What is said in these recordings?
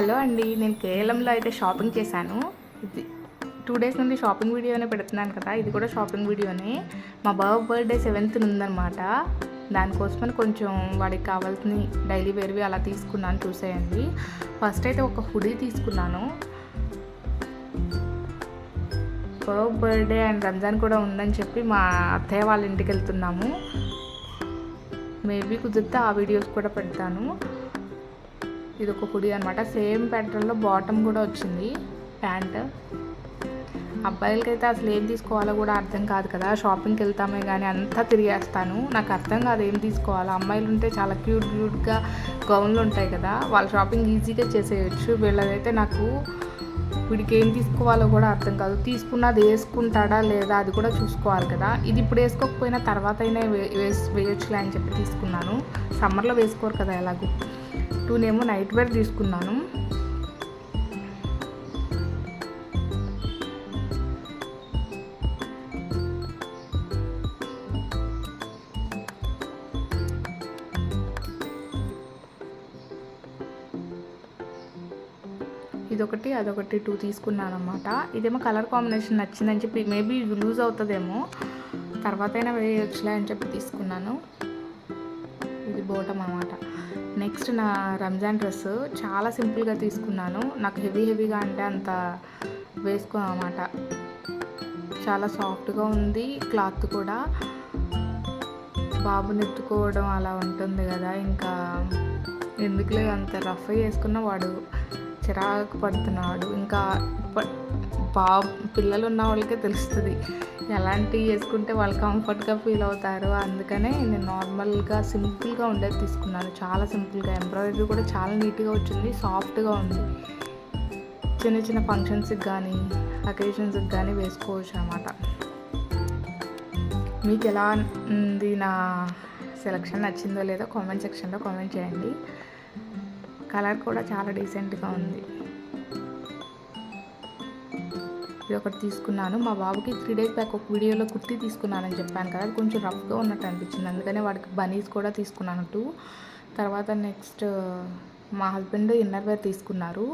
Hello అండి నేను కేరళంలో అయితే షాపింగ్ చేశాను. ఇది టూ డేస్ నుండి షాపింగ్ వీడియోనే పెడుతున్నాను కదా ఇది కూడా షాపింగ్ వీడియోనే. మా బాబు బర్త్డే సెవెంత్ ఉందన్నమాట దానికోసమని కొంచెం వాడికి కావాల్సిన డైలీ వేర్వి అలా తీసుకున్నాను చూసేయండి. ఫస్ట్ అయితే ఒక హుడీ తీసుకున్నాను. బాబు బర్త్డే అండ్ రంజాన్ కూడా ఉందని చెప్పి మా అత్తయ్య వాళ్ళ ఇంటికి వెళ్తున్నాము. మేబీ కుదిరితే ఆ వీడియోస్ కూడా పెడతాను. ఇది ఒక హుడీ అనమాట సేమ్ ప్యాటర్న్లో బాటమ్ కూడా వచ్చింది ప్యాంట్. అబ్బాయిలకైతే అసలు ఏం తీసుకోవాలో కూడా అర్థం కాదు కదా. షాపింగ్కి వెళ్తామే కానీ అంతా తిరిగేస్తాను. నాకు అర్థం కాదు ఏం తీసుకోవాలో. అమ్మాయిలు ఉంటే చాలా క్యూట్ క్యూట్గా గౌన్లు ఉంటాయి కదా. వాళ్ళ షాపింగ్ ఈజీగా చేసేయచ్చు. వీళ్ళదైతే నాకు వీడికి ఏం తీసుకోవాలో కూడా అర్థం కాదు. తీసుకున్నది వేసుకుంటాడా లేదా అది కూడా చూసుకోవాలి కదా. ఇది ఇప్పుడు వేసుకోకపోయినా తర్వాత అయినా వే- వేసి వేయొచ్చులే అని చెప్పి తీసుకున్నాను. సమ్మర్లో వేసుకోరు కదా ఎలాగో. టూనేమో నైట్ వేర్ తీసుకున్నాను. ఇదొకటి అదొకటి టూ తీసుకున్నాను అనమాట ఇదేమో కలర్ కాంబినేషన్ నచ్చిందని చెప్పి మేబీ లూజ్ అవుతుందేమో. తర్వాత అయినా వేయొచ్చులే అని చెప్పి తీసుకున్నాను. ఇది బోటం అనమాట నెక్స్ట్ నా రంజాన్ డ్రెస్ చాలా సింపుల్గా తీసుకున్నాను. నాకు హెవీ హెవీగా అంటే అంత వేసుకోను అనమాట చాలా సాఫ్ట్గా ఉంది క్లాత్ కూడా. బాబుని ఎత్తుకోవడం అలా ఉంటుంది కదా ఇంకా ఎందుకులే అంత రఫ్ వేసుకున్న వాడు. చిరాకు పడుతున్నాడు. ఇంకా బా బాబు పిల్లలు ఉన్న వాళ్ళకే తెలుస్తుంది. ఎలాంటివి వేసుకుంటే వాళ్ళు కంఫర్ట్గా ఫీల్ అవుతారు. అందుకనే నేను నార్మల్గా సింపుల్గా ఉండేది తీసుకున్నాను. చాలా సింపుల్గా ఎంబ్రాయిడరీ కూడా చాలా నీట్గా వచ్చింది సాఫ్ట్గా ఉంది. చిన్న చిన్న ఫంక్షన్స్కి కానీ అకేషన్స్కి కానీ వేసుకోవచ్చు అనమాట మీకు ఎలా ఉంది నా సెలక్షన్? నచ్చిందో లేదో కామెంట్ సెక్షన్లో కామెంట్ చేయండి. కలర్ కూడా చాలా డీసెంట్గా ఉంది. ఇది ఒకటి తీసుకున్నాను. మా బాబుకి త్రీ డేస్ బ్యాక్ ఒక వీడియోలో కుర్తీ తీసుకున్నానని చెప్పాను కదా అది కొంచెం రఫ్గా ఉన్నట్టు అనిపించింది. అందుకనే వాడికి బనీస్ కూడా తీసుకున్నాను టూ. తర్వాత నెక్స్ట్ మా హస్బెండ్ ఇన్నర్ వేర్ తీసుకున్నారు.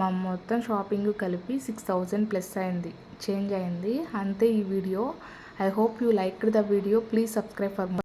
మా మొత్తం షాపింగ్ కలిపి సిక్స్ థౌజండ్ ప్లస్ అయింది చేంజ్ అయింది. అంతే ఈ video. I hope you like the video. Please subscribe for